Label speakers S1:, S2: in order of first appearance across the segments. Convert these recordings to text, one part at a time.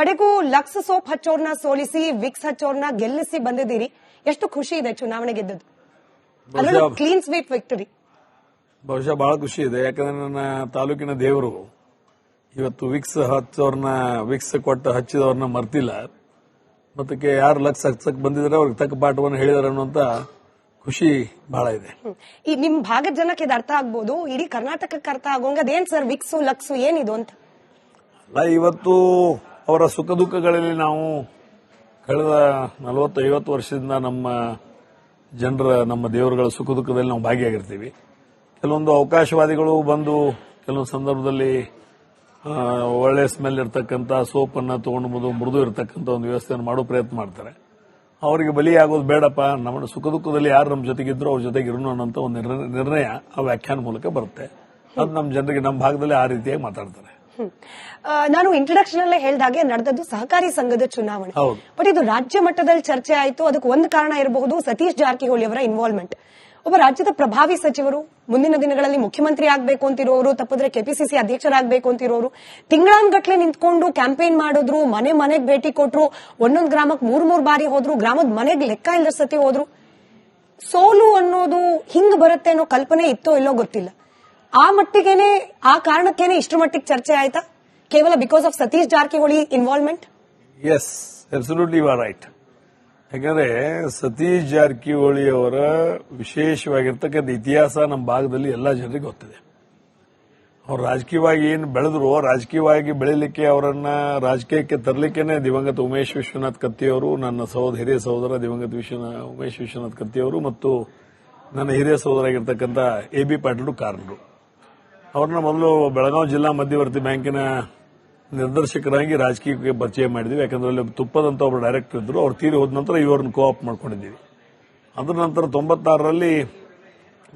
S1: ಕಡೆಗೂ lux soap ಹಚ್ಚೋರ್ನ ಸೋಲಿಸಿ Vicks ಹಚ್ಚೋರ್ನ ಗೆಲ್ಲಿಸಿ ಬಂದಿದ್ದೀರಿ. ಎಷ್ಟು ಖುಷಿ ಇದೆ ಚುನಾವಣೆ ಗೆದ್ದದ್ದು. ಅದರಲ್ಲೂ ಕ್ಲೀನ್ ಸ್ವೀಪ್ ವಿಕ್ಟರಿ
S2: ಬಹುಶಃ ಬಹಳ ಖುಷಿ ಇದೆ. ಯಾಕಂದ್ರೆ ನನ್ನ ತಾಲೂಕಿನ ದೇವರು ಇವತ್ತು ವಿಕ್ಸ್ ಹಚ್ಚೋರ್ನ ವಿಕ್ಸ್ ಕೊಟ್ಟು ಹಚ್ಚಿದವ್ರನ್ನ ಮರ್ತಿಲ್ಲ. ಮತ್ತಕ್ಕೆ ಯಾರು ಲಕ್ಸ್ ಹಚ್ಚಕ್ ಬಂದಿದ್ರೆ ಅವ್ರಿಗೆ ತಕ್ಕ ಪಾಠವನ್ನು ಹೇಳಿದಾರೆ ಅನ್ನುವಂತ ಖುಷಿ ಬಹಳ ಇದೆ.
S1: ಈ ನಿಮ್ ಭಾಗದ ಜನಕ್ಕೆ ಇದು ಅರ್ಥ ಆಗ್ಬೋದು. ಇಡೀ ಕರ್ನಾಟಕಕ್ಕೆ ಅರ್ಥ ಆಗೋಂಗ ಅದೇನ್ ಸರ್ ವಿಕ್ಸು ಲಕ್ಸು ಏನಿದು ಅಂತ?
S2: ಅಲ್ಲ ಇವತ್ತು ಅವರ ಸುಖ ದುಃಖಗಳಲ್ಲಿ ನಾವು ಕಳೆದ ನಲವತ್ತು ಐವತ್ತು ವರ್ಷದಿಂದ ನಮ್ಮ ಜನರ, ನಮ್ಮ ದೇವರುಗಳ ಸುಖ ದುಃಖದಲ್ಲಿ ನಾವು ಭಾಗಿಯಾಗಿರ್ತೀವಿ. ಕೆಲವೊಂದು ಅವಕಾಶವಾದಿಗಳು ಬಂದು ಕೆಲವೊಂದು ಸಂದರ್ಭದಲ್ಲಿ ಒಳ್ಳೆ ಸ್ಮೆಲ್ ಇರ್ತಕ್ಕಂಥ ಸೋಪನ್ನು ತಗೊಂಡು ಮೃದು ಮೃದು ಇರತಕ್ಕಂಥ ಒಂದು ವ್ಯವಸ್ಥೆಯನ್ನು ಮಾಡೋ ಪ್ರಯತ್ನ ಮಾಡ್ತಾರೆ. ಅವರಿಗೆ ಬಲಿಯಾಗೋದು ಬೇಡಪ್ಪ, ನಮ್ಮ ಸುಖ ದುಃಖದಲ್ಲಿ ಯಾರು ನಮ್ಮ ಜೊತೆಗಿದ್ರು ಅವ್ರ ಜೊತೆಗೆ ಇರೋಣ ಅನ್ನೋಂಥ ಒಂದು ನಿರ್ಣ- ನಿರ್ಣಯ ಆ ವ್ಯಾಖ್ಯಾನ ಮೂಲಕ ಬರುತ್ತೆ. ಅದು ನಮ್ಮ ಜನರಿಗೆ ನಮ್ಮ ಭಾಗದಲ್ಲಿ ಆ ರೀತಿಯಾಗಿ ಮಾತಾಡ್ತಾರೆ.
S1: ನಾನು ಇಂಟ್ರಡಕ್ಷನ್ ಅಲ್ಲೇ ಹೇಳ್ದಾಗೆ ನಡೆದದ್ದು ಸಹಕಾರಿ ಸಂಘದ ಚುನಾವಣೆ. ಬಟ್ ಇದು ರಾಜ್ಯ ಮಟ್ಟದಲ್ಲಿ ಚರ್ಚೆ ಆಯಿತು. ಅದಕ್ಕೆ ಒಂದು ಕಾರಣ ಇರಬಹುದು ಸತೀಶ್ ಜಾರಕಿಹೊಳಿ ಅವರ ಇನ್ವಾಲ್ವ್ಮೆಂಟ್ ಒಬ್ಬ ರಾಜ್ಯದ ಪ್ರಭಾವಿ ಸಚಿವರು ಮುಂದಿನ ದಿನಗಳಲ್ಲಿ ಮುಖ್ಯಮಂತ್ರಿ ಆಗಬೇಕು ಅಂತಿರೋರು ತಪ್ಪಿದ್ರೆ ಕೆಪಿಸಿಸಿ ಅಧ್ಯಕ್ಷರಾಗಬೇಕು ಅಂತಿರೋರು ತಿಂಗಳಾನ್ಗಟ್ಲೆ ನಿಂತ್ಕೊಂಡು ಕ್ಯಾಂಪೇನ್ ಮಾಡಿದ್ರು ಮನೆ ಮನೆಗೆ ಭೇಟಿ ಕೊಟ್ರು ಒಂದೊಂದು ಗ್ರಾಮಕ್ಕೆ ಮೂರ್ ಮೂರ್ ಬಾರಿ ಹೋದ್ರು ಗ್ರಾಮದ ಮನೆಗೆ ಲೆಕ್ಕ ಇಲ್ಲದ ಸತಿ ಹೋದ್ರು. ಸೋಲು ಅನ್ನೋದು ಹಿಂಗ್ ಬರುತ್ತೆ ಅನ್ನೋ ಕಲ್ಪನೆ ಇತ್ತೋ ಇಲ್ಲೋ ಗೊತ್ತಿಲ್ಲ. ಆ ಮಟ್ಟಿಗೆನೆ, ಆ ಕಾರಣಕ್ಕೇನೆ ಇಷ್ಟು ಮಟ್ಟಿಗೆ ಚರ್ಚೆ ಆಯ್ತಾ? ಕೇವಲ because of Satish Jarkiholi involvement
S2: yes absolutely right ಯಾಕಂದ್ರೆ ಸತೀಶ್ ಜಾರಕಿಹೊಳಿ ಅವರ ವಿಶೇಷವಾಗಿರ್ತಕ್ಕಂಥ ಇತಿಹಾಸ ನಮ್ಮ ಭಾಗದಲ್ಲಿ ಎಲ್ಲ ಜನರಿಗೆ ಗೊತ್ತಿದೆ. ಅವ್ರು ರಾಜಕೀಯವಾಗಿ ಏನು ಬೆಳೆದ್ರು, ರಾಜಕೀಯವಾಗಿ ಬೆಳಿಲಿಕ್ಕೆ ಅವರನ್ನ ರಾಜಕೀಯಕ್ಕೆ ತರಲಿಕ್ಕೆ ದಿವಂಗತ ಉಮೇಶ್ ವಿಶ್ವನಾಥ್ ಕತ್ತಿಯವರು, ನನ್ನ ಸಹೋದರ ಹಿರಿಯ ಸಹೋದರ ದಿವಂಗತ ಉಮೇಶ್ ವಿಶ್ವನಾಥ್ ಕತ್ತಿಯವರು ಮತ್ತು ನನ್ನ ಹಿರಿಯ ಸಹೋದರ ಆಗಿರ್ತಕ್ಕಂಥ ಎ ಬಿ ಪಾಟೀಲ್ ಕಾರಣರು. ಅವ್ರನ್ನ ಮೊದಲು ಬೆಳಗಾವಿ ಜಿಲ್ಲಾ ಮಧ್ಯವರ್ತಿ ಬ್ಯಾಂಕಿನ ನಿರ್ದೇಶಕರಾಗಿ ರಾಜಕೀಯಕ್ಕೆ ಪರಿಚಯ ಮಾಡಿದ್ವಿ. ಯಾಕಂದ್ರೆ ಅಲ್ಲಿ ತುಪ್ಪದಂತ ಒಬ್ಬರು ಡೈರೆಕ್ಟರ್ ಇದ್ರು. ಅವ್ರು ತೀರಿ ಹೋದ ನಂತರ ಇವ್ರನ್ನ ಕೋಆಪ್ ಮಾಡ್ಕೊಂಡಿದ್ದೀವಿ. ಅದರ ನಂತರ ತೊಂಬತ್ತಾರರಲ್ಲಿ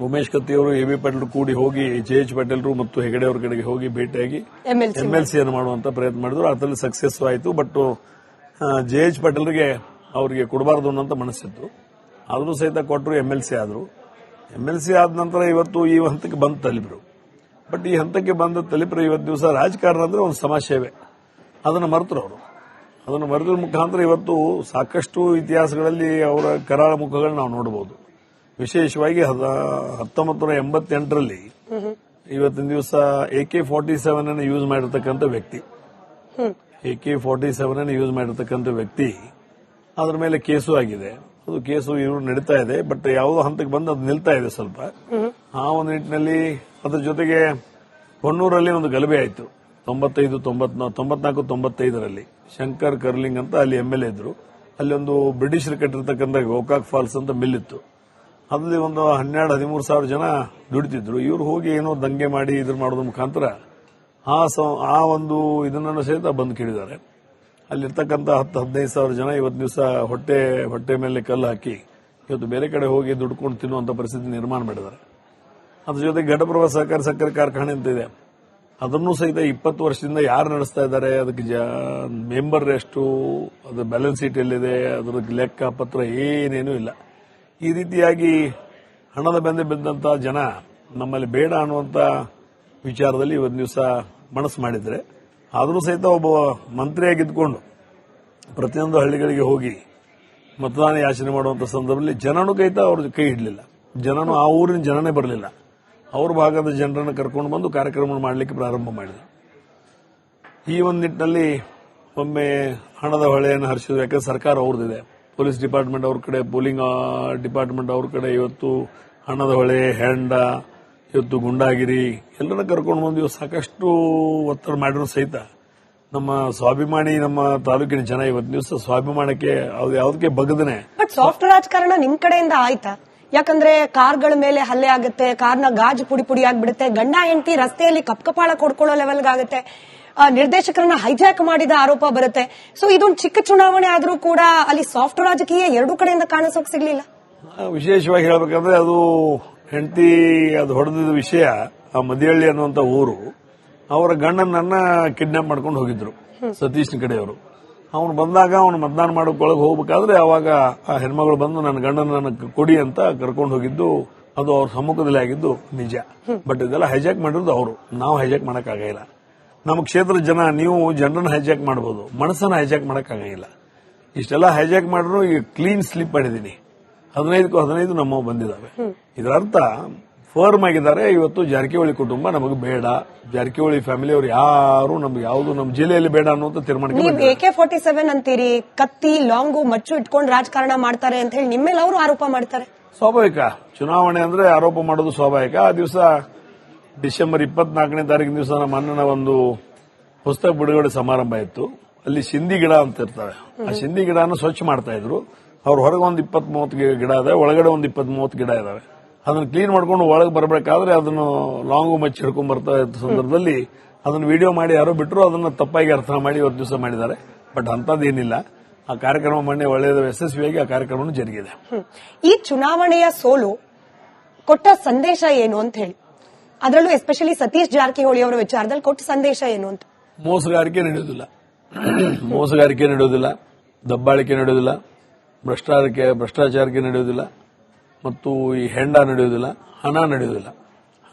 S2: ಉಮೇಶ್ ಕತ್ತಿಯವರು ಎ ಬಿ ಪಾಟೀಲ್ ಕೂಡಿ ಹೋಗಿ ಜೆ ಎಚ್ ಪಾಟೀಲ್ರು ಮತ್ತು ಹೆಗಡೆ ಅವ್ರ ಕಡೆಗೆ ಹೋಗಿ ಭೇಟಿಯಾಗಿ
S1: ಎಂಎಲ್ಸಿ
S2: ಎಂ ಎಲ್ ಸಿ ಅನ್ನು ಮಾಡುವಂತ ಪ್ರಯತ್ನ ಮಾಡಿದ್ರು. ಅದರಲ್ಲಿ ಸಕ್ಸಸ್ ಆಯಿತು. ಬಟ್ ಜೆ ಎಚ್ ಪಾಟೀಲ್ರಿಗೆ ಅವರಿಗೆ ಕೊಡಬಾರದು ಅನ್ನೋಂತ ಮನಸ್ಸಿತ್ತು. ಆದರೂ ಸಹಿತ ಕೊಟ್ಟರು ಎಂ ಎಲ್ ಸಿ ಆದರು. ಎಂ ಎಲ್ ಸಿ ಆದ ನಂತರ ಇವತ್ತು ಈ ಹಂತಕ್ಕೆ ಬಂತು ತಲುಪಿದ್ರು. ಬಟ್ ಈ ಹಂತಕ್ಕೆ ಬಂದ ತಲೆಪುರ ಇವತ್ತು ದಿವಸ ರಾಜಕಾರಣ ಅಂದ್ರೆ ಒಂದು ಸಮಾಜಸೇವೆ. ಅದನ್ನು ಮರೆತರು ಅವರು. ಅದನ್ನು ಮರೆದ್ರ ಮುಖಾಂತರ ಇವತ್ತು ಸಾಕಷ್ಟು ಇತಿಹಾಸಗಳಲ್ಲಿ ಅವರ ಕರಾಳ ಮುಖಗಳನ್ನ ನಾವು ನೋಡಬಹುದು ವಿಶೇಷವಾಗಿ ಹತ್ತೊಂಬತ್ತು ನೂರ ಎಂಬತ್ತೆಂಟರಲ್ಲಿ ಇವತ್ತಿನ ದಿವಸ ಎ ಕೆ ಫಾರ್ಟಿ ಸೆವೆನ್ ಅನ್ನು ಯೂಸ್ ಮಾಡಿರ್ತಕ್ಕಂಥ ವ್ಯಕ್ತಿ. ಎ ಕೆ ಫಾರ್ಟಿ ಸೆವೆನ್ ಅನ್ನು ಯೂಸ್ ಮಾಡಿರ್ತಕ್ಕಂಥ ವ್ಯಕ್ತಿ. ಅದರ ಮೇಲೆ ಕೇಸು ಆಗಿದೆ. ಅದು ಕೇಸು ಇವರು ನಡೀತಾ ಇದೆ, ಬಟ್ ಯಾವುದೋ ಹಂತಕ್ಕೆ ಬಂದು ಅದು ನಿಲ್ತಾ ಇದೆ ಸ್ವಲ್ಪ. ಆ ಒಂದು ನಿಟ್ಟಿನಲ್ಲಿ ಅದ್ರ ಜೊತೆಗೆ ಹೊನ್ನೂರಲ್ಲಿ ಒಂದು ಗಲಭೆ ಆಯಿತು. ತೊಂಬತ್ತೈದು ತೊಂಬತ್ನಾ ತೊಂಬತ್ನಾಲ್ಕು, ತೊಂಬತ್ತೈದರಲ್ಲಿ. ಶಂಕರ್ ಕರ್ಲಿಂಗ್ ಅಂತ ಅಲ್ಲಿ ಎಂ ಎಲ್ ಎ ಇದ್ರು. ಅಲ್ಲಿ ಒಂದು ಬ್ರಿಟಿಷರು ಕಟ್ಟಿರ್ತಕ್ಕಂಥ ಗೋಕಾಕ್ ಫಾಲ್ಸ್ ಅಂತ ಮಿಲ್ ಇತ್ತು ಅಲ್ಲಿ ಒಂದು ಹನ್ನೆರಡು, ಹದಿಮೂರು ಸಾವಿರ ಜನ ದುಡಿತಿದ್ರು. ಇವ್ರು ಹೋಗಿ ಏನೋ ದಂಗೆ ಮಾಡಿ ಇದ್ರ ಮಾಡೋದ್ರ ಮುಖಾಂತರ ಆ ಆ ಒಂದು ಇದನ್ನ ಸಹಿತ ಬಂದು ಕೇಳಿದ್ದಾರೆ. ಅಲ್ಲಿರ್ತಕ್ಕಂಥ ಹತ್ತು, ಹದಿನೈದು ಸಾವಿರ ಜನ ಇವತ್ತು ದಿವಸ ಹೊಟ್ಟೆ ಹೊಟ್ಟೆ ಮೇಲೆ ಕಲ್ಲು ಹಾಕಿ ಇವತ್ತು ಬೇರೆ ಕಡೆ ಹೋಗಿ ದುಡ್ಕೊಂಡು ತಿನ್ನುವಂಥ ಪರಿಸ್ಥಿತಿ ನಿರ್ಮಾಣ ಮಾಡಿದ್ದಾರೆ. ಅದ್ರ ಜೊತೆ ಘಟಪ್ರಭಾ ಸಹಕಾರ ಸಕ್ಕರೆ ಕಾರ್ಖಾನೆ ಅಂತ ಇದೆ. ಅದನ್ನು ಸಹಿತ ಇಪ್ಪತ್ತು ವರ್ಷದಿಂದ ಯಾರು ನಡೆಸ್ತಾ ಇದ್ದಾರೆ, ಅದಕ್ಕೆ ಮೆಂಬರ್ ಎಷ್ಟು, ಅದ್ರ ಬ್ಯಾಲೆನ್ಸ್ ಶೀಟ್ ಎಲ್ಲಿದೆ, ಅದ್ರ ಲೆಕ್ಕ ಪತ್ರ ಏನೇನೂ ಇಲ್ಲ. ಈ ರೀತಿಯಾಗಿ ಹಣದ ಬೆಂದೆ ಬಿದ್ದಂತ ಜನ ನಮ್ಮಲ್ಲಿ ಬೇಡ ಅನ್ನುವಂತ ವಿಚಾರದಲ್ಲಿ ಇವತ್ತು ದಿವಸ ಮನಸ್ಸು ಮಾಡಿದ್ರೆ. ಆದರೂ ಸಹಿತ ಒಬ್ಬ ಮಂತ್ರಿಯಾಗಿದ್ದುಕೊಂಡು ಪ್ರತಿಯೊಂದು ಹಳ್ಳಿಗಳಿಗೆ ಹೋಗಿ ಮತದಾನ ಯಾಚನೆ ಮಾಡುವಂತ ಸಂದರ್ಭದಲ್ಲಿ ಜನನು ಕೈತ ಅವ್ರ ಕೈ ಹಿಡಲಿಲ್ಲ. ಜನನು ಆ ಊರಿನ ಜನನೇ ಬರಲಿಲ್ಲ. ಅವ್ರ ಭಾಗದ ಜನರನ್ನು ಕರ್ಕೊಂಡು ಬಂದು ಕಾರ್ಯಕ್ರಮ ಮಾಡಲಿಕ್ಕೆ ಪ್ರಾರಂಭ ಮಾಡಿದರು. ಈ ಒಂದು ನಿಟ್ಟಿನಲ್ಲಿ ಒಮ್ಮೆ ಹಣದ ಹೊಳೆಯನ್ನು ಹರಿಸಿದ್ರು. ಯಾಕಂದ್ರೆ ಸರ್ಕಾರ ಅವ್ರದ್ದಿದೆ. ಪೊಲೀಸ್ ಡಿಪಾರ್ಟ್ಮೆಂಟ್ ಅವ್ರ ಕಡೆ, ಪೋಲಿಂಗ್ ಡಿಪಾರ್ಟ್ಮೆಂಟ್ ಅವ್ರ ಕಡೆ ಇವತ್ತು ಹಣದ ಹೊಳೆ ಹೆಂಡ ಇವತ್ತು ಗುಂಡಾಗಿರಿ, ಎಲ್ಲರನ್ನ ಕರ್ಕೊಂಡು ಬಂದು ಇವತ್ತು ಸಾಕಷ್ಟು ಒತ್ತಡ ಮಾಡಿದ್ರು ಸಹಿತ. ನಮ್ಮ ಸ್ವಾಭಿಮಾನಿ, ನಮ್ಮ ತಾಲೂಕಿನ ಜನ ಇವತ್ತು ದಿವಸ ಸ್ವಾಭಿಮಾನಕ್ಕೆ ಯಾವುದಕ್ಕೆ ಬಗದನೆ
S1: ಬಟ್ ಸಾಫ್ಟ್ ರಾಜಕಾರಣ ನಿಮ್ ಕಡೆಯಿಂದ ಆಯ್ತಾ? ಯಾಕಂದ್ರೆ ಕಾರ್ಗಳ ಮೇಲೆ ಹಲ್ಲೆ ಆಗುತ್ತೆ ಕಾರ್ನ ಗಾಜು ಪುಡಿ ಪುಡಿ ಆಗ್ಬಿಡುತ್ತೆ ಗಂಡ ಹೆಂಡತಿ ರಸ್ತೆಯಲ್ಲಿ ಕಪ್ಕಪಾಳ ಕೊಡ್ಕೊಳ್ಳೋ ಲೆವೆಲ್ಗೆ ಆಗುತ್ತೆ. ಆ, ನಿರ್ದೇಶಕರನ್ನ ಹೈಜಾಕ್ ಮಾಡಿದ ಆರೋಪ ಬರುತ್ತೆ. ಸೊ ಇದೊಂದು ಚಿಕ್ಕ ಚುನಾವಣೆ ಆದ್ರೂ ಕೂಡ ಅಲ್ಲಿ ಸಾಫ್ಟ್ ರಾಜಕೀಯ ಎರಡೂ ಕಡೆಯಿಂದ ಕಾಣಿಸೋಕ್ ಸಿಗ್ಲಿಲ್ಲ.
S2: ವಿಶೇಷವಾಗಿ ಹೇಳಬೇಕಂದ್ರೆ ಅದು ಹೆಂಡತಿ ಅದು ಹೊಡೆದಿದ್ದ ವಿಷಯ ಆ ಮದಿಹಳ್ಳಿ ಅನ್ನುವಂತ ಊರು ಅವರ ಗಂಡನನ್ನ ಕಿಡ್ನಾಪ್ ಮಾಡ್ಕೊಂಡು ಹೋಗಿದ್ರು ಸತೀಶ್ನ ಕಡೆಯವರು ಅವನು ಬಂದಾಗ ಅವನು ಮತದಾನ ಮಾಡೋಕೊಳಗೆ ಹೋಗ್ಬೇಕಾದ್ರೆ ಅವಾಗ ಆ ಹೆಣ್ಮಗಳು ಬಂದು ನನ್ನ ಗಂಡನ ನನಗೆ ಕೊಡಿ ಅಂತ ಕರ್ಕೊಂಡು ಹೋಗಿದ್ದು ಅದು ಅವ್ರ ಸಮ್ಮುಖದಲ್ಲಿ ಆಗಿದ್ದು ನಿಜ. ಬಟ್ ಇದೆಲ್ಲ ಹೈಜಾಕ್ ಮಾಡಿರೋದು ಅವರು. ನಾವು ಹೈಜಾಕ್ ಮಾಡಕ್ಕಾಗಿಲ್ಲ ನಮ್ಮ ಕ್ಷೇತ್ರದ ಜನ ನೀವು ಜನರನ್ನ ಹೈಜಾಕ್ ಮಾಡಬಹುದು ಮನಸ್ಸನ್ನ ಹೈಜಾಕ್ ಮಾಡಕ್ಕಾಗಿಲ್ಲ ಇಷ್ಟೆಲ್ಲ ಹೈಜಾಕ್ ಮಾಡಿದ್ರು ಈಗ ಕ್ಲೀನ್ ಸ್ಲಿಪ್ ಮಾಡಿದ್ದೀನಿ. ಹದಿನೈದಕ್ಕೂ ಹದಿನೈದು ನಮ್ಮ ಬಂದಿದ್ದಾವೆ. ಇದರ ಅರ್ಥ ಫರ್ಮ್ ಆಗಿದ್ದಾರೆ. ಇವತ್ತು ಜಾರಕಿಹೊಳಿ ಕುಟುಂಬ ನಮಗೆ ಬೇಡ. ಜಾರಕಿಹೊಳಿ ಫ್ಯಾಮಿಲಿ ಅವ್ರು ಯಾರು ನಮ್ಗೆ ಯಾವುದು ನಮ್ಮ ಜಿಲ್ಲೆಯಲ್ಲಿ ಬೇಡ ಅನ್ನುವಂತ ಬಂದಿದ್ದಾರೆ.
S1: ಎಕೆ ಫಾರ್ಟಿ ಸೆವೆನ್ ಅಂತೀರಿ ಕತ್ತಿ ಲಾಂಗು ಮಚ್ಚು ಇಟ್ಕೊಂಡು ರಾಜಕಾರಣ ಮಾಡ್ತಾರೆ ಅಂತ ಹೇಳಿ ನಿಮ್ಮೇಲೆ ಅವರು ಆರೋಪ ಮಾಡ್ತಾರೆ.
S2: ಸ್ವಾಭಾವಿಕ. ಚುನಾವಣೆ ಅಂದ್ರೆ ಆರೋಪ ಮಾಡೋದು ಸ್ವಾಭಾವಿಕ. ಆ ದಿವಸ ಡಿಸೆಂಬರ್ ಇಪ್ಪತ್ನಾಲ್ಕನೇ ತಾರೀಕಿನ ದಿವಸ ನಮ್ಮ ಅಣ್ಣನ ಒಂದು ಪುಸ್ತಕ ಬಿಡುಗಡೆ ಸಮಾರಂಭ ಇತ್ತು. ಅಲ್ಲಿ ಸಿಂಧಿ ಗಿಡ ಅಂತ ಇರ್ತಾರೆ ಆ ಸಿಂಧಿ ಗಿಡನ ಸ್ವಚ್ಛ ಮಾಡ್ತಾ ಇದ್ರು. ಅವ್ರ ಹೊರಗೆ ಒಂದು ಇಪ್ಪತ್ ಮೂವತ್ತು ಗಿಡ ಇದೆ ಒಳಗಡೆ ಒಂದು ಇಪ್ಪತ್ ಮೂವತ್ತು ಗಿಡ ಇದಾವೆ. ಅದನ್ನ ಕ್ಲೀನ್ ಮಾಡ್ಕೊಂಡು ಒಳಗೆ ಬರಬೇಕಾದ್ರೆ ಅದನ್ನು ಲಾಂಗ್ ಮಚ್ ಹಿಡ್ಕೊಂಡ್ ಬರ್ತಾ ಇದ್ದ ಸಂದರ್ಭದಲ್ಲಿ ಅದನ್ನು ವಿಡಿಯೋ ಮಾಡಿ ಯಾರೋ ಬಿಟ್ಟರು ಅದನ್ನು ತಪ್ಪಾಗಿ ಅರ್ಥ ಮಾಡಿ ಇವತ್ತು ದಿವಸ ಮಾಡಿದ್ದಾರೆ. ಬಟ್ ಅಂತದೇನಿಲ್ಲ ಆ ಕಾರ್ಯಕ್ರಮ ಮೊನ್ನೆ ಒಳ್ಳೆಯದು ಯಶಸ್ವಿಯಾಗಿ ಆ ಕಾರ್ಯಕ್ರಮ ಜರುಗಿದೆ.
S1: ಈ ಚುನಾವಣೆಯ ಸೋಲು ಕೊಟ್ಟ ಸಂದೇಶ ಏನು ಅಂತ ಹೇಳಿ. ಅದರಲ್ಲೂ ಎಸ್ಪೆಷಲಿ ಸತೀಶ್ ಜಾರಕಿಹೊಳಿ ಅವರ ವಿಚಾರದಲ್ಲಿ ಕೊಟ್ಟ ಸಂದೇಶ ಏನು ಅಂತ.
S2: ಮೋಸಗಾರಿಕೆ ನಡೆಯೋದಿಲ್ಲ ಮೋಸಗಾರಿಕೆ ನಡೆಯೋದಿಲ್ಲ ದಬ್ಬಾಳಿಕೆ ನಡೆಯೋದಿಲ್ಲ ಭ್ರಷ್ಟಾಚಾರಕ್ಕೆ ಭ್ರಷ್ಟಾಚಾರಕ್ಕೆ ನಡೆಯೋದಿಲ್ಲ ಮತ್ತು ಈ ಹೆಂಡ ನಡೆಯುವುದಿಲ್ಲ, ಹಣ ನಡೆಯುವುದಿಲ್ಲ.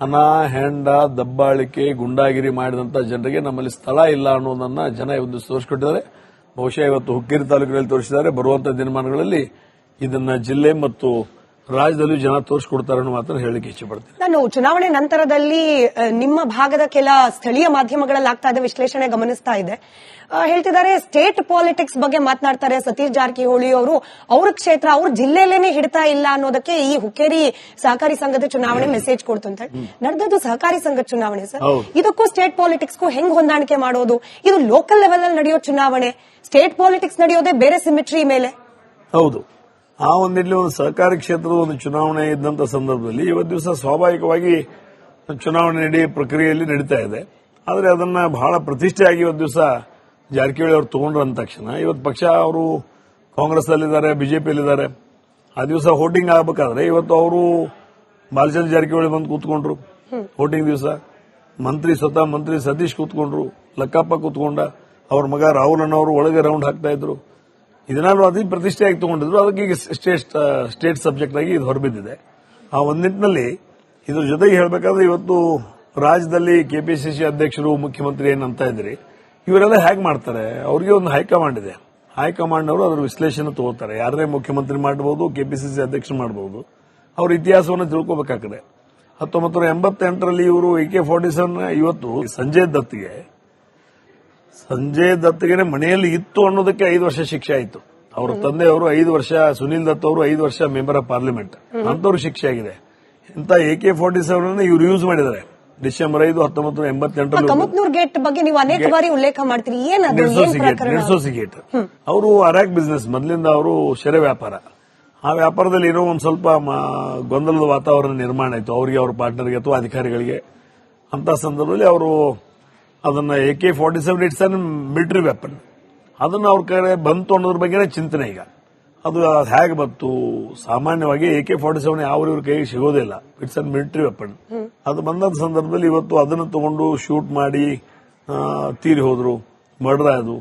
S2: ಹಣ, ಹೆಂಡ, ದಬ್ಬಾಳಿಕೆ, ಗುಂಡಾಗಿರಿ ಮಾಡಿದಂತ ಜನರಿಗೆ ನಮ್ಮಲ್ಲಿ ಸ್ಥಳ ಇಲ್ಲ ಅನ್ನೋದನ್ನ ಜನ ಒಂದು ತೋರಿಸ್ಕೊಟ್ಟಿದ್ದಾರೆ. ಬಹುಶಃ ಇವತ್ತು ಹುಕ್ಕೇರಿ ತಾಲೂಕಿನಲ್ಲಿ ತೋರಿಸಿದ್ದಾರೆ. ಬರುವಂತಹ ದಿನಮಾನಗಳಲ್ಲಿ ಇದನ್ನ ಜಿಲ್ಲೆ ಮತ್ತು ರಾಜ್ಯದಲ್ಲೂ ಜನ ತೋರಿಸ್ಕೊಡ್ತಾರೆ ಅನ್ನೋ ಹೇಳಿಕೆ ಇಚ್ಛೆ ಪಡ್ತೀನಿ.
S1: ನಾನು ಚುನಾವಣೆ ನಂತರದಲ್ಲಿ ನಿಮ್ಮ ಭಾಗದ ಕೆಲ ಸ್ಥಳೀಯ ಮಾಧ್ಯಮಗಳಲ್ಲಿ ಆಗ್ತಾ ಇದೆ ವಿಶ್ಲೇಷಣೆ ಗಮನಿಸ್ತಾ ಇದೆ. ಹೇಳ್ತಿದ್ದಾರೆ ಸ್ಟೇಟ್ ಪಾಲಿಟಿಕ್ಸ್ ಬಗ್ಗೆ ಮಾತನಾಡ್ತಾರೆ ಸತೀಶ್ ಜಾರಕಿಹೊಳಿ ಅವರು. ಅವ್ರ ಕ್ಷೇತ್ರ ಅವ್ರ ಜಿಲ್ಲೆಯಲ್ಲೇನೆ ಹಿಡ್ತಾ ಇಲ್ಲ ಅನ್ನೋದಕ್ಕೆ ಈ ಹುಕ್ಕೇರಿ ಸಹಕಾರಿ ಸಂಘದ ಚುನಾವಣೆ ಮೆಸೇಜ್ ಕೊಡ್ತಂತ. ಅಂತ ಹೇಳಿ ನಡೆದದ್ದು ಸಹಕಾರಿ ಸಂಘದ ಚುನಾವಣೆ ಸರ್. ಇದಕ್ಕೂ ಸ್ಟೇಟ್ ಪಾಲಿಟಿಕ್ಸ್ಗೂ ಹೆಂಗ್ ಹೊಂದಾಣಿಕೆ ಮಾಡೋದು? ಇದು ಲೋಕಲ್ ಲೆವೆಲ್ ಅಲ್ಲಿ ನಡೆಯೋ ಚುನಾವಣೆ. ಸ್ಟೇಟ್ ಪಾಲಿಟಿಕ್ಸ್ ನಡೆಯೋದೇ ಬೇರೆ ಸಿಮಿಟ್ರಿ ಮೇಲೆ.
S2: ಹೌದು. ಆ ಒಂದಿಲ್ಲಿ ಒಂದು ಸಹಕಾರಿ ಕ್ಷೇತ್ರದ ಒಂದು ಚುನಾವಣೆ ಇದ್ದಂತ ಸಂದರ್ಭದಲ್ಲಿ ಇವತ್ತು ದಿವಸ ಸ್ವಾಭಾವಿಕವಾಗಿ ಚುನಾವಣೆ ನಡಿ ಪ್ರಕ್ರಿಯೆಯಲ್ಲಿ ನಡೀತಾ ಇದೆ. ಆದರೆ ಅದನ್ನ ಬಹಳ ಪ್ರತಿಷ್ಠೆಯಾಗಿ ಇವತ್ತು ದಿವಸ ಜಾರಕಿಹೊಳಿ ಅವರು ತಗೊಂಡ್ರ ಅಂದ ತಕ್ಷಣ. ಇವತ್ತು ಪಕ್ಷ ಅವರು ಕಾಂಗ್ರೆಸ್ ಅಲ್ಲಿದ್ದಾರೆ ಬಿಜೆಪಿಯಲ್ಲಿದ್ದಾರೆ. ಆ ದಿವಸ ಹೋಟಿಂಗ್ ಆಗಬೇಕಾದ್ರೆ ಇವತ್ತು ಅವರು ಬಾಲಚಂದ್ರ ಜಾರಕಿಹೊಳಿ ಬಂದು ಕೂತ್ಕೊಂಡ್ರು. ಹೋಟಿಂಗ್ ದಿವಸ ಮಂತ್ರಿ ಸ್ವತಃ ಮಂತ್ರಿ ಸತೀಶ್ ಕೂತ್ಕೊಂಡ್ರು, ಲಕ್ಕಪ್ಪ ಕೂತ್ಕೊಂಡ, ಅವ್ರ ಮಗ ರಾಹುಲ್ ಅಣ್ಣವರು ಒಳಗೆ ರೌಂಡ್ ಹಾಕ್ತಾ ಇದ್ರು. ಇದನ್ನಾದ್ರು ಅತಿ ಪ್ರತಿಷ್ಠೆಯಾಗಿ ತಗೊಂಡಿದ್ರು. ಅದಕ್ಕೆ ಈಗ ಸ್ಟೇಟ್ ಸ್ಟೇಟ್ ಸಬ್ಜೆಕ್ಟ್ ಆಗಿ ಇದು ಹೊರಬಿದ್ದಿದೆ. ಆ ಒಂದ್ ನಿಟ್ಟಿನಲ್ಲಿ ಇದ್ರ ಜೊತೆಗೆ ಹೇಳಬೇಕಾದ್ರೆ ಇವತ್ತು ರಾಜ್ಯದಲ್ಲಿ ಕೆಪಿಸಿಸಿ ಅಧ್ಯಕ್ಷರು, ಮುಖ್ಯಮಂತ್ರಿ ಏನಂತ ಇದ್ರಿ, ಇವರೆಲ್ಲ ಹೇಗೆ ಮಾಡ್ತಾರೆ? ಅವ್ರಿಗೆ ಒಂದು ಹೈಕಮಾಂಡ್ ಇದೆ. ಹೈಕಮಾಂಡ್ ಅವರು ಅದರ ವಿಶ್ಲೇಷಣೆ ತಗೋತಾರೆ. ಯಾರೇ ಮುಖ್ಯಮಂತ್ರಿ ಮಾಡಬಹುದು ಕೆಪಿಸಿಸಿ ಅಧ್ಯಕ್ಷರು ಮಾಡಬಹುದು ಅವ್ರ ಇತಿಹಾಸವನ್ನು ತಿಳ್ಕೊಬೇಕಾಗ್ತದೆ. ಹತ್ತೊಂಬತ್ತು ಎಂಬತ್ತೆಂಟರಲ್ಲಿ ಇವರು ಎ ಕೆ ಫಾರ್ಟಿ ಸೆವೆನ್ ಇವತ್ತು ಸಂಜಯ್ ದತ್ಗೆ ಸಂಜಯ್ ದತ್ಗೆ ಮನೆಯಲ್ಲಿ ಇತ್ತು ಅನ್ನೋದಕ್ಕೆ ಐದು ವರ್ಷ ಶಿಕ್ಷೆ ಆಯಿತು. ಅವರ ತಂದೆಯವರು ಐದು ವರ್ಷ ಸುನಿಲ್ ದತ್ ಅವರು ಐದು ವರ್ಷ ಮೆಂಬರ್ ಆಫ್ ಪಾರ್ಲಿಮೆಂಟ್. ಅಂತವ್ರು ಶಿಕ್ಷೆ ಆಗಿದೆ. ಇಂತ ಎ ಕೆ ಫಾರ್ಟಿ ಸೆವೆನ್ ಇವ್ರು ಯೂಸ್ ಮಾಡಿದ್ದಾರೆ. ಡಿಸೆಂಬರ್ ಐದು ಹತ್ತೊಂಬತ್ತು ನೂರ
S1: ಕಮಕ್ನೂರ್ ಗೇಟ್ ಬಗ್ಗೆ ನೀವು ಅನೇಕ ಬಾರಿ ಉಲ್ಲೇಖ ಮಾಡ್ತೀರಿ. ನಿರ್ಸೋಸಿ
S2: ಗೇಟ್ ಅವರು ಅರಾಕ್ ಬಿಸ್ನೆಸ್ ಮೊದಲಿಂದ ಅವರು ಶೆರೆ ವ್ಯಾಪಾರ. ಆ ವ್ಯಾಪಾರದಲ್ಲಿ ಏನೋ ಒಂದು ಸ್ವಲ್ಪ ಗೊಂದಲದ ವಾತಾವರಣ ನಿರ್ಮಾಣ ಆಯಿತು. ಅವರಿಗೆ ಅವ್ರ ಪಾರ್ಟ್ನರ್ಗೆ ಅಥವಾ ಅಧಿಕಾರಿಗಳಿಗೆ. ಅಂತ ಸಂದರ್ಭದಲ್ಲಿ ಅವರು ಅದನ್ನ A K forty seven it's an military weapon ಅದನ್ನ ಅವ್ರ ಕಡೆ ಬಂತು ಅನ್ನೋದ್ರ ಬಗ್ಗೆನೇ ಚಿಂತನೆ ಈಗ. ಅದು ಹೇಗೆ ಬಂತು? ಸಾಮಾನ್ಯವಾಗಿ ಎ ಕೆ ಫಾರ್ಟಿ ಸೆವೆನ್ ಯಾವ ಇವ್ರ ಕೈಗೆ ಸಿಗೋದಿಲ್ಲ ಇಟ್ಸ್ ಅನ್ ಮಿಲಿಟರಿ ವೆಪನ್ ಅದು ಬಂದಂತ ಸಂದರ್ಭದಲ್ಲಿ ಇವತ್ತು ಅದನ್ನ ತಗೊಂಡು ಶೂಟ್ ಮಾಡಿ ತೀರಿ ಹೋದ್ರು ಮರ್ಡರ್ ಆಯ್ದು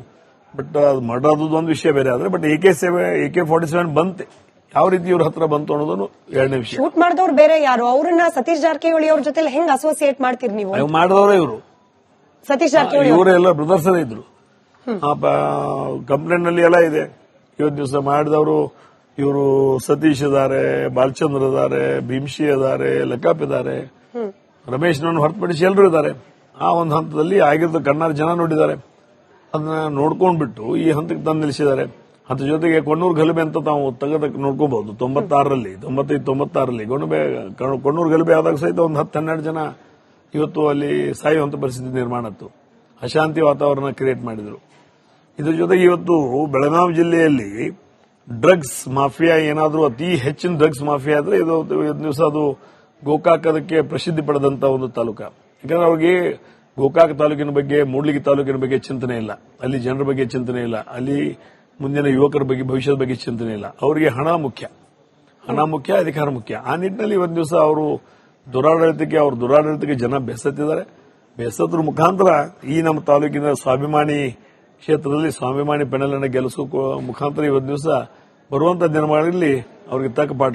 S2: ಬಟ್ ಅದು ಮರ್ಡರ್ ಆದದ್ದು ಒಂದು ವಿಷಯ ಬೇರೆ ಆದ್ರೆ but A K seven A K forty seven ಬಂತೆ. ಯಾವ ರೀತಿ ಇವ್ರ ಹತ್ರ ಬಂತು ಅನ್ನೋದನ್ನು ಎರಡನೇ ವಿಷಯ.
S1: ಶೂಟ್ ಮಾಡಿದವ್ರು ಬೇರೆ ಯಾರು? ಅವ್ರನ್ನ ಸತೀಶ್ ಜಾರಕಿಹೊಳಿ ಅವ್ರ ಜೊತೆ ಹೆಂಗ್ ಅಸೋಸಿಯೇಟ್ ಮಾಡ್ತೀರಿ ನೀವು?
S2: ಮಾಡಿದವರೇ ಇವರು.
S1: ಸತೀಶ್ ಜಾರಕಿಹೊಳಿ ಅವ್ರು.
S2: ಇವರೆಲ್ಲ ಬ್ರದರ್ಸ್ ಇದ್ರು. ಕಂಪ್ಲೇಂಟ್ನಲ್ಲಿ ಎಲ್ಲ ಇದೆ. ಇವತ್ತು ದಿವಸ ಮಾಡಿದವರು ಇವರು ಸತೀಶ್ ಇದಾರೆ ಬಾಲಚಂದ್ರ ಇದಾರೆ ಭೀಮ್ಶಿ ಇದಾರೆ ಲಕಾಪ್ ಇದಾರೆ ರಮೇಶ್ ನನ್ನ ಹೊರತುಪಡಿಸಿ ಎಲ್ಲರೂ ಇದ್ದಾರೆ. ಆ ಒಂದು ಹಂತದಲ್ಲಿ ಆಗಿರೋದು ಕಣ್ಣಾರ ಜನ ನೋಡಿದ್ದಾರೆ. ಅದನ್ನ ನೋಡ್ಕೊಂಡ್ಬಿಟ್ಟು ಈ ಹಂತಕ್ಕೆ ತಂದು ನಿಲ್ಲಿಸಿದ್ದಾರೆ. ಅದ್ರ ಜೊತೆಗೆ ಕೊಣ್ಣೂರು ಗಲಭೆ ಅಂತ ತಾವು ತೆಗೆದಕ್ಕೆ ನೋಡ್ಕೋಬಹುದು ತೊಂಬತ್ತಾರರಲ್ಲಿ ತೊಂಬತ್ತೈದು ತೊಂಬತ್ತಾರರಲ್ಲಿ. ಗೊಣಬೆ ಕೊಣ್ಣೂರು ಗಲಭೆ ಆದಾಗ ಸಹಿತ ಒಂದು ಹತ್ತು ಹನ್ನೆರಡು ಜನ ಇವತ್ತು ಅಲ್ಲಿ ಸಾಯುವಂತ ಪರಿಸ್ಥಿತಿ ನಿರ್ಮಾಣ ಆಯ್ತು. ಅಶಾಂತಿ ವಾತಾವರಣ ಕ್ರಿಯೇಟ್ ಮಾಡಿದ್ರು. ಇದ್ರ ಜೊತೆಗೆ ಇವತ್ತು ಬೆಳಗಾವಿ ಜಿಲ್ಲೆಯಲ್ಲಿ ಡ್ರಗ್ಸ್ ಮಾಫಿಯಾ ಏನಾದರೂ ಅತಿ ಹೆಚ್ಚಿನ ಡ್ರಗ್ಸ್ ಮಾಫಿಯಾ ಆದ್ರೆ ಇದು ಇವತ್ತು ದಿವಸ ಅದು ಗೋಕಾಕ್ ಅದಕ್ಕೆ ಪ್ರಸಿದ್ಧಿ ಪಡೆದಂತ ಒಂದು ತಾಲೂಕ. ಯಾಕಂದ್ರೆ ಅವ್ರಿಗೆ ಗೋಕಾಕ್ ತಾಲೂಕಿನ ಬಗ್ಗೆ, ಮೂಡ್ಲಿಗಿ ತಾಲೂಕಿನ ಬಗ್ಗೆ ಚಿಂತನೆ ಇಲ್ಲ. ಅಲ್ಲಿ ಜನರ ಬಗ್ಗೆ ಚಿಂತನೆ ಇಲ್ಲ. ಅಲ್ಲಿ ಮುಂದಿನ ಯುವಕರ ಬಗ್ಗೆ, ಭವಿಷ್ಯದ ಬಗ್ಗೆ ಚಿಂತನೆ ಇಲ್ಲ. ಅವರಿಗೆ ಹಣ ಮುಖ್ಯ. ಹಣ ಮುಖ್ಯ, ಅಧಿಕಾರ ಮುಖ್ಯ. ಆ ನಿಟ್ಟಿನಲ್ಲಿ ಒಂದು ದಿವಸ ಅವರು ದುರಾಡಳಿತಕ್ಕೆ ಅವ್ರ ದುರಾಡಳಿತಕ್ಕೆ ಜನ ಬೆಸತ್ತಿದ್ದಾರೆ. ಬೆಸತ್ರ ಮುಖಾಂತರ ಈ ನಮ್ಮ ತಾಲೂಕಿನ ಸ್ವಾಭಿಮಾನಿ ಕ್ಷೇತ್ರದಲ್ಲಿ ಸ್ವಾಭಿಮಾನಿ ಪೆಣಲನ್ನು ಗೆಲ್ಲಿಸೋ ಮುಖಾಂತರ ಇವತ್ತು ದಿವಸ ಬರುವಂತ ದಿನಗಳಲ್ಲಿ ಅವ್ರಿಗೆ ತಕ್ಕ ಪಾಠ